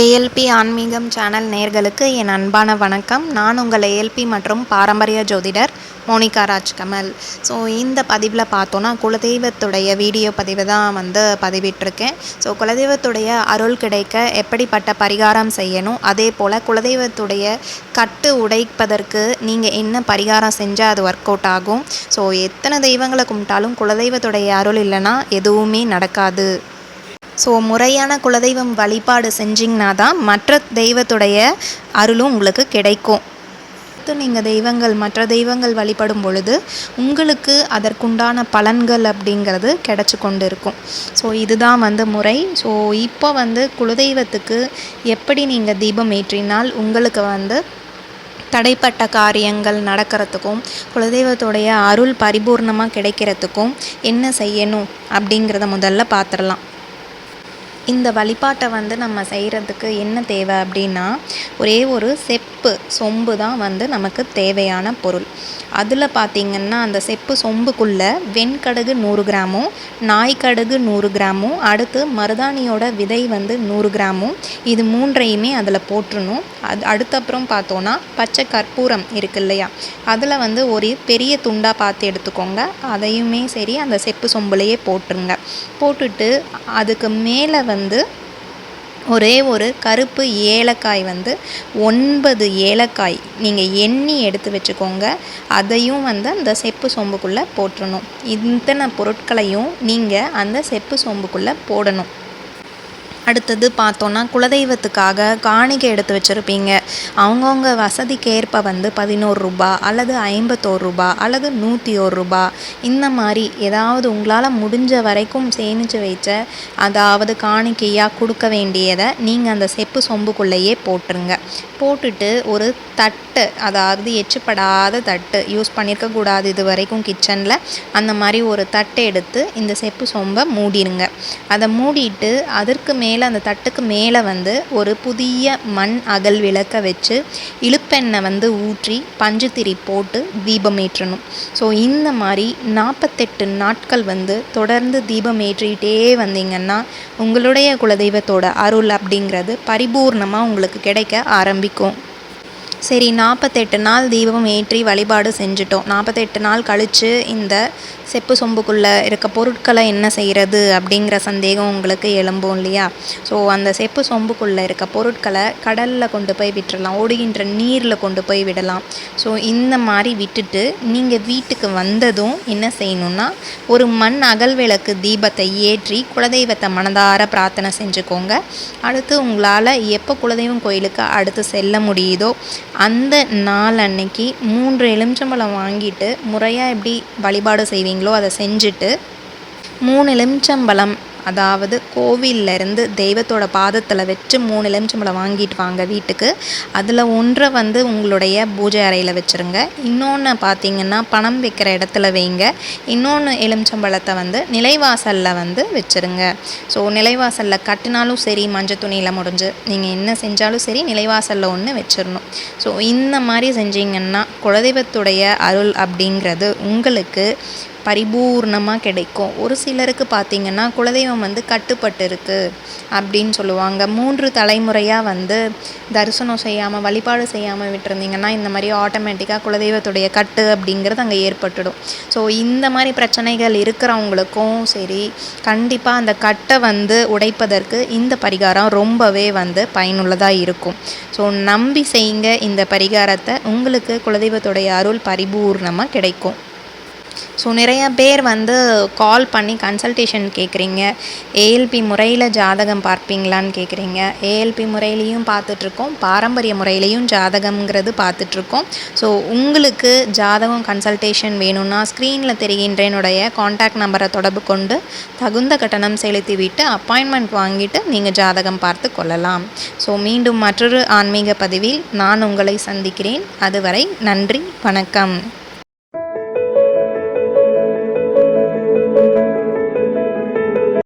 ALP ஆன்மீகம் channel நேர்களுக்கு என் அன்பான வணக்கம். நான் உங்கள் ஏஎல்பி மற்றும் பாரம்பரிய ஜோதிடர் மோனிகா ராஜ்கமல். ஸோ இந்த பதிவில் பார்த்தோன்னா குலதெய்வத்துடைய வீடியோ பதிவு தான் வந்து பதிவிட்டிருக்கேன். ஸோ குலதெய்வத்துடைய அருள் கிடைக்க எப்படிப்பட்ட பரிகாரம் செய்யணும்? அதே போல் குலதெய்வத்துடைய கட்டு உடைப்பதற்கு நீங்கள் என்ன பரிகாரம் செஞ்சால் அது ஒர்க் அவுட் ஆகும்? ஸோ எத்தனை தெய்வங்களை கும்பிட்டாலும் குலதெய்வத்துடைய அருள் இல்லைன்னா எதுவுமே நடக்காது. ஸோ முறையான குலதெய்வம் வழிபாடு செஞ்சிங்கன்னா தான் மற்ற தெய்வத்துடைய அருளும் உங்களுக்கு கிடைக்கும். நீங்கள் தெய்வங்கள் மற்ற தெய்வங்கள் வழிபடும் பொழுது உங்களுக்கு அதற்குண்டான பலன்கள் அப்படிங்கிறது கிடச்சி கொண்டு இருக்கும் ஸோ இதுதான் வந்து முறை. ஸோ இப்போ வந்து குலதெய்வத்துக்கு எப்படி நீங்கள் தீபம் ஏற்றினால் உங்களுக்கு வந்து தடைப்பட்ட காரியங்கள் நடக்கிறதுக்கும் குலதெய்வத்துடைய அருள் பரிபூர்ணமாக கிடைக்கிறதுக்கும் என்ன செய்யணும் அப்படிங்கிறத முதல்ல பார்த்துடலாம் இந்த வழிபாட்டை வந்து நம்ம செய்கிறதுக்கு என்ன தேவை அப்படின்னா ஒரே ஒரு செப் செப்பு சொம்பு தான் வந்து நமக்கு தேவையான பொருள். அதில் பார்த்திங்கன்னா அந்த செப்பு சொம்புக்குள்ளே வெண்கடுகு நூறு கிராமும் நாய்க்கடுகு நூறு கிராமும் அடுத்து மருதாணியோட விதை வந்து நூறு கிராமும் இது மூன்றையுமே அதில் போட்டுருணும் அது அடுத்தப்புறம் பார்த்தோன்னா பச்சை கற்பூரம் இருக்கு இல்லையா? அதில் வந்து ஒரு பெரிய துண்டாக பார்த்து எடுத்துக்கோங்க. அதையுமே சரி அந்த செப்பு சொம்புலையே போட்டுருங்க. போட்டுட்டு அதுக்கு மேலே வந்து ஒரே ஒரு கருப்பு ஏலக்காய் வந்து ஒன்பது ஏலக்காய். நீங்கள் எண்ணி எடுத்து வச்சுக்கோங்க. அதையும் வந்து அந்த செப்பு சொம்புக்குள்ளே போட்டுடணும் இத்தனை பொருட்களையும் நீங்கள் அந்த செப்பு சொம்புக்குள்ளே போடணும். அடுத்தது பார்த்தோன்னா குலதெய்வத்துக்காக காணிக்கை எடுத்து வச்சுருப்பீங்க. அவங்கவுங்க வசதிக்கு ஏற்ப வந்து பதினோரு ரூபா அல்லது ஐம்பத்தோரு ரூபா அல்லது நூற்றி ஒரு ரூபா இந்த மாதிரி ஏதாவது உங்களால் முடிஞ்ச வரைக்கும் சேமித்து வைச்ச அதாவது காணிக்கையாக கொடுக்க வேண்டியதை நீங்கள் அந்த செப்பு சொம்புக்குள்ளேயே போட்டுருங்க. போட்டுட்டு ஒரு தட்டு அதாவது எச்சுப்படாத தட்டு யூஸ் பண்ணியிருக்கக்கூடாது இது வரைக்கும் கிச்சனில் அந்த மாதிரி ஒரு தட்டை எடுத்து இந்த செப்பு சொம்பை மூடிடுங்க அதை மூடிட்டு அதற்கு மே மேலே அந்த தட்டுக்கு மேலே வந்து ஒரு புதிய மண் அகல் விளக்க வச்சு இழுப்பெண்ணெய் வந்து ஊற்றி பஞ்சுத்திரி போட்டு தீபம் ஏற்றணும் ஸோ இந்த மாதிரி நாற்பத்தெட்டு நாட்கள் வந்து தொடர்ந்து தீபம் ஏற்றிக்கிட்டே வந்தீங்கன்னா உங்களுடைய குலதெய்வத்தோட அருள் அப்படிங்கிறது பரிபூர்ணமாக உங்களுக்கு கிடைக்க ஆரம்பிக்கும். சரி நாற்பத்தெட்டு நாள் தீபம் ஏற்றி வழிபாடு செஞ்சுட்டோம். நாற்பத்தெட்டு நாள் கழித்து இந்த செப்பு சொம்புக்குள்ளே இருக்க பொருட்களை என்ன செய்கிறது அப்படிங்கிற சந்தேகம் உங்களுக்கு எழும்பும் இல்லையா? ஸோ அந்த செப்பு சொம்புக்குள்ளே இருக்க பொருட்களை கடலில் கொண்டு போய் விட்டுடலாம் ஓடுகின்ற நீரில் கொண்டு போய் விடலாம். ஸோ இந்த மாதிரி விட்டுட்டு நீங்கள் வீட்டுக்கு வந்ததும் என்ன செய்யணுன்னா ஒரு மண் அகல் விளக்கு தீபத்தை ஏற்றி குலதெய்வத்தை மனதார பிரார்த்தனை செஞ்சுக்கோங்க. அடுத்து உங்களால் எப்போ குலதெய்வம் கோயிலுக்கு அடுத்து செல்ல முடியுதோ அந்த நாள் அன்னைக்கு மூன்று எலுமிச்சம்பழம் வாங்கிட்டு முறையாக எப்படி வழிபாடு செய்வீங்களோ அதை செஞ்சுட்டு மூணு எலுமிச்சம்பழம் அதாவது கோவில்லேருந்து தெய்வத்தோட பாதத்தில் வச்சு மூணு எலுமிச்சம்பழம் வாங்கிட்டு வாங்க வீட்டுக்கு. அதில் ஒன்றை வந்து உங்களுடைய பூஜை அறையில் வச்சுருங்க. இன்னொன்று பார்த்தீங்கன்னா பணம் வைக்கிற இடத்துல வைங்க. இன்னொன்று எலுமிச்சம்பழத்தை வந்து நிலைவாசலில் வந்து வச்சுருங்க. ஸோ நிலைவாசலில் கட்டினாலும் சரி மஞ்சள் துணியில் முடிஞ்சு நீங்கள் என்ன செஞ்சாலும் சரி நிலைவாசலில் ஒன்று வச்சிடணும் ஸோ இந்த மாதிரி செஞ்சீங்கன்னா குலதெய்வத்துடைய அருள் அப்படிங்கிறது உங்களுக்கு பரிபூர்ணமாக கிடைக்கும். ஒரு சிலருக்கு பார்த்திங்கன்னா குலதெய்வம் வந்து கட்டுப்பட்டு இருக்குது அப்படின்னு சொல்லுவாங்க. மூன்று தலைமுறையாக வந்து தரிசனம் செய்யாமல் வழிபாடு செய்யாமல் விட்டுருந்தீங்கன்னா இந்த மாதிரி ஆட்டோமேட்டிக்காக குலதெய்வத்துடைய கட்டு அப்படிங்கிறது அங்கே ஏற்பட்டுடும். ஸோ இந்த மாதிரி பிரச்சனைகள் இருக்கிறவங்களுக்கும் சரி கண்டிப்பாக அந்த கட்டை வந்து உடைப்பதற்கு இந்த பரிகாரம் ரொம்பவே வந்து பயனுள்ளதாக இருக்கும். ஸோ நம்பி செய்யுங்க இந்த பரிகாரத்தை. உங்களுக்கு குலதெய்வத்துடைய அருள் பரிபூர்ணமாக கிடைக்கும். ஸோ நிறைய பேர் வந்து கால் பண்ணி கன்சல்டேஷன் கேட்குறீங்க ஏஎல்பி முறையில் ஜாதகம் பார்ப்பீங்களான்னு கேட்குறீங்க ஏஎல்பி முறையிலையும் பார்த்துட்ருக்கோம். பாரம்பரிய முறையிலையும் ஜாதகம்ங்கிறது பார்த்துட்ருக்கோம். ஸோ உங்களுக்கு ஜாதகம் கன்சல்டேஷன் வேணும்னா ஸ்க்ரீனில் தெரிகின்ற என்னுடைய காண்டாக்ட் நம்பரை தொடர்பு கொண்டு தகுந்த கட்டணம் செலுத்திவிட்டு அப்பாயின்மெண்ட் வாங்கிட்டு நீங்கள் ஜாதகம் பார்த்து கொள்ளலாம். ஸோ மீண்டும் மற்றொரு ஆன்மீக பதிவில் நான் உங்களை சந்திக்கிறேன். அதுவரை நன்றி வணக்கம்.